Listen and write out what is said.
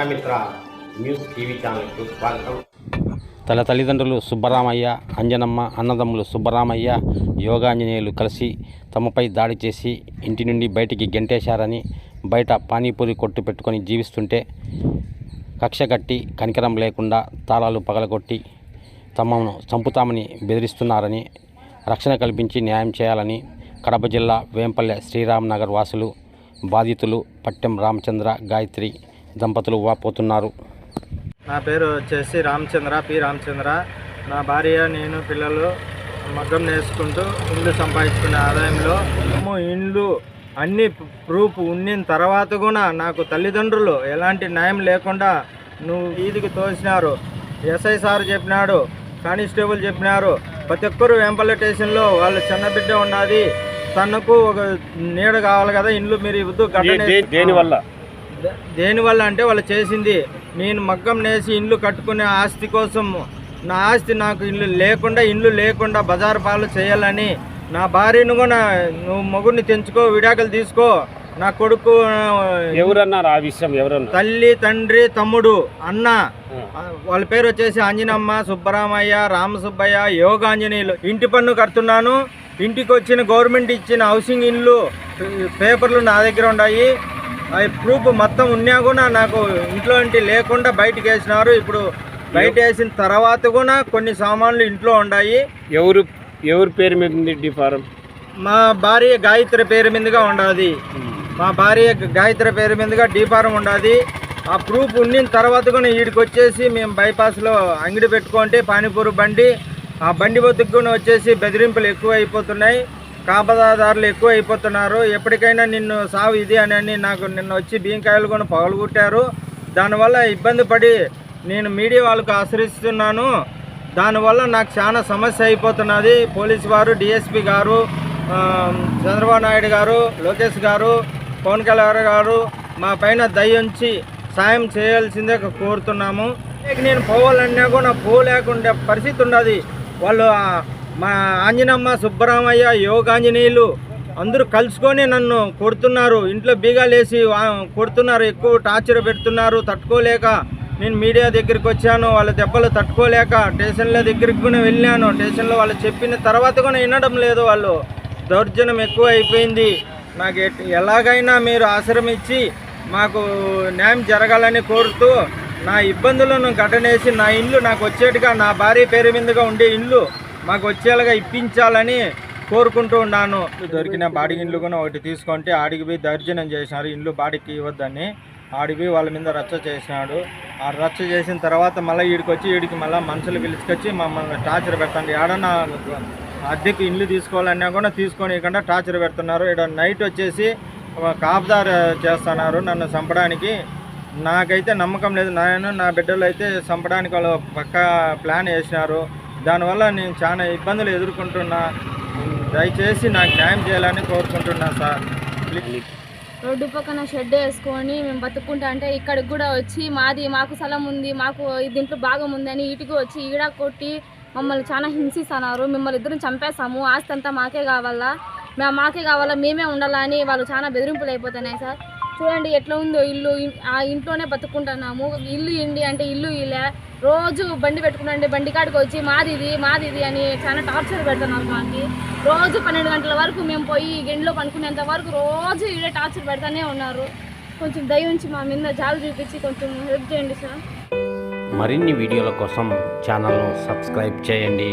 Prajamitra news TV ఛానల్కు స్వాగతం. తల తల్లిదండ్రులు సుబ్బరామయ్య అంజనమ్మ అన్నదమ్ములు సుబ్బరామయ్య యోగాంజనేయులు కలిసి తమపై దాడి చేసి ఇంటి నుండి బయటికి గెంటేశారని బయట పానీపూరి కొట్టు పెట్టుకొని జీవిస్తుంటే కక్ష కట్టి కనికరం లేకుండా తాళాలు పగలగొట్టి తమను చంపుతామని బెదిరిస్తున్నారని రక్షణ కల్పించి న్యాయం చేయాలని కడప జిల్లా వేంపల్లె శ్రీరామ్ నగర్ వాసులు బాధితులు పట్టెం రామచంద్ర గాయత్రి దంపతులు వాపోతున్నారు నా పేరు వచ్చేసి రామచంద్ర పి. రామచంద్ర. నా భార్య నేను పిల్లలు మగ్గం నేర్చుకుంటూ ఇల్లు సంపాదించుకునే ఆదాయంలో మేము ఇండ్లు అన్ని ప్రూఫ్ ఉండిన తర్వాత కూడా నాకు తల్లిదండ్రులు ఎలాంటి న్యాయం లేకుండా నువ్వు వీధికి తోసినారు. ఎస్ఐ సార్ చెప్పినాడు కానిస్టేబుల్ చెప్పినారు. ప్రతి ఒక్కరు వెంపల్ల స్టేషన్లో వాళ్ళ చిన్న బిడ్డ ఉన్నది. తనకు ఒక నీడ కావాలి కదా ఇండ్లు మీరు ఇవ్వద్దు దేని వల్ల దేనివల్ల అంటే వాళ్ళు చేసింది నేను మగ్గం నేసి ఇండ్లు కట్టుకునే ఆస్తి కోసం నా ఆస్తి నాకు ఇల్లు లేకుండా ఇల్లు లేకుండా బజారు పాలు చేయాలని నా భార్యను కూడా నువ్వు మొగుడిని తెంచుకో విడాకులు తీసుకో నా కొడుకు ఎవరన్నారు ఆ విషయం? ఎవరన్నారు? తల్లి తండ్రి తమ్ముడు అన్న వాళ్ళ పేరు వచ్చేసి అంజనమ్మ సుబ్బరామయ్య రామసుబ్బయ్య యోగాంజనేయులు. ఇంటి పన్ను కడుతున్నాను. ఇంటికి వచ్చిన గవర్నమెంట్ ఇచ్చిన హౌసింగ్ ఇల్లు పేపర్లు నా దగ్గర ఉన్నాయి ప్రూఫ్ మొత్తం ఉన్నా కూడా నాకు ఇంట్లో ఇంటి లేకుండా బయటకు వేసినారు. ఇప్పుడు బయట వేసిన తర్వాత కూడా కొన్ని సామాన్లు ఇంట్లో ఉన్నాయి ఎవరు ఎవరి పేరు మీద ఉంది ఫారం? మా భార్య గాయత్రి పేరు మీదుగా ఉండదు. మా భార్య గాయత్రి పేరు మీదుగా డీఫారం ఉండదు. ఆ ప్రూఫ్ ఉండిన తర్వాత కూడా వీడికి వచ్చేసి మేము బైపాస్లో అంగడి పెట్టుకుంటే పానీపూరి బండి ఆ బండి వద్దకు కూడా వచ్చేసి బెదిరింపులు ఎక్కువ అయిపోతున్నాయి కాపదాదారులు ఎక్కువ అయిపోతున్నారు ఎప్పటికైనా నిన్ను సావు ఇది అని అని నాకు నిన్న వచ్చి బియ్యంకాయలు కూడా పగలగొట్టారు దానివల్ల ఇబ్బంది పడి నేను మీడియా వాళ్ళకు ఆశ్రయిస్తున్నాను. దానివల్ల నాకు చాలా సమస్య అయిపోతున్నది. పోలీసు వారు డిఎస్పి గారు చంద్రబాబు నాయుడు గారు లోకేష్ గారు పవన్ కళ్యాణ్ గారు మా పైన దయ ఉంచి సాయం చేయాల్సిందే కోరుతున్నాము. నేను పోవాలన్నా కూడా పోలేకుండా పరిస్థితి ఉన్నది. వాళ్ళు మా ఆంజనమ్మ సుబ్బరామయ్య యోగాంజనేయులు అందరూ కలుసుకొని నన్ను కొడుతున్నారు. ఇంట్లో బీగాలేసి కొడుతున్నారు. ఎక్కువ టార్చర్ పెడుతున్నారు. తట్టుకోలేక నేను మీడియా దగ్గరికి వచ్చాను. వాళ్ళ దెబ్బలు తట్టుకోలేక స్టేషన్ల దగ్గరికి కూడా వెళ్ళాను. స్టేషన్లో వాళ్ళు చెప్పిన తర్వాత కూడా వినడం లేదు వాళ్ళు. దౌర్జన్యం ఎక్కువ అయిపోయింది నాకు ఎలాగైనా మీరు ఆశ్రమించి మాకు న్యాయం జరగాలని కోరుతూ నా ఇబ్బందులను ఘటనేసి నా ఇల్లు నాకు వచ్చేట్టుగా నా భార్య పేరు మీదుగా ఉండే ఇల్లు మాకు వచ్చేలాగా ఇప్పించాలని కోరుకుంటూ ఉన్నాను. దొరికిన బాడిగ ఇండ్లు కూడా ఒకటి తీసుకుంటే ఆడికి పోయి దర్జనం చేసినారు. ఇండ్లు బాడికి ఇవ్వద్దని ఆడికి వాళ్ళ మీద రచ్చ చేసినాడు. ఆ రచ్చ చేసిన తర్వాత మళ్ళీ వీడికి వచ్చి వీడికి మళ్ళీ మనుషులు పిలుచుకొచ్చి మమ్మల్ని టార్చర్ పెట్టండి ఏడన్నా అద్దెకి ఇల్లు తీసుకోవాలన్నా కూడా తీసుకొని ఇకుండా టార్చర్ పెడుతున్నారు. ఇక్కడ నైట్ వచ్చేసి కాపుదారు చేస్తున్నారు నన్ను చంపడానికి. నాకైతే నమ్మకం లేదు. నేను నా బిడ్డలు అయితే చంపడానికి వాళ్ళు పక్క ప్లాన్ వేసినారు. దానివల్ల నేను చాలా ఇబ్బందులు ఎదుర్కొంటున్నా. దయచేసి నాకు న్యాయం చేయాలని కోరుకుంటున్నా సార్. రోడ్డు పక్కన షెడ్ వేసుకొని మేము బతుక్కుంటా అంటే ఇక్కడికి కూడా వచ్చి మాది మాకు స్థలం ఉంది మాకు దీంట్లో భాగం ఉందని ఇటుకు వచ్చి ఈడ కొట్టి మమ్మల్ని చాలా హింసిస్తున్నారు. మిమ్మల్ని ఇద్దరం చంపేస్తాము. ఆస్తి అంతా మాకే కావాలా? మేము మాకే కావాలా? మేమే ఉండాలని వాళ్ళు చాలా బెదిరింపులు అయిపోతున్నాయి సార్. చూడండి ఎట్లా ఉందో ఇల్లు ఆ ఇంట్లోనే బతుకుంటున్నాము. ఇల్లు ఇండి అంటే ఇల్లు ఇలా రోజు బండి పెట్టుకున్నాండి బండి కాడికి వచ్చి మాదిది మాదిది అని చాలా టార్చర్ పెడుతున్నారు మాకు. రోజు పన్నెండు గంటల వరకు మేము పోయి గిండిలో పనుకునేంత వరకు రోజు ఇదే టార్చర్ పెడతానే ఉన్నారు. కొంచెం దయ ఉంచి మా మీద జాలు చూపించి కొంచెం హెల్ప్ చేయండి సార్. మరిన్ని వీడియోల కోసం ఛానల్ను సబ్స్క్రైబ్ చేయండి.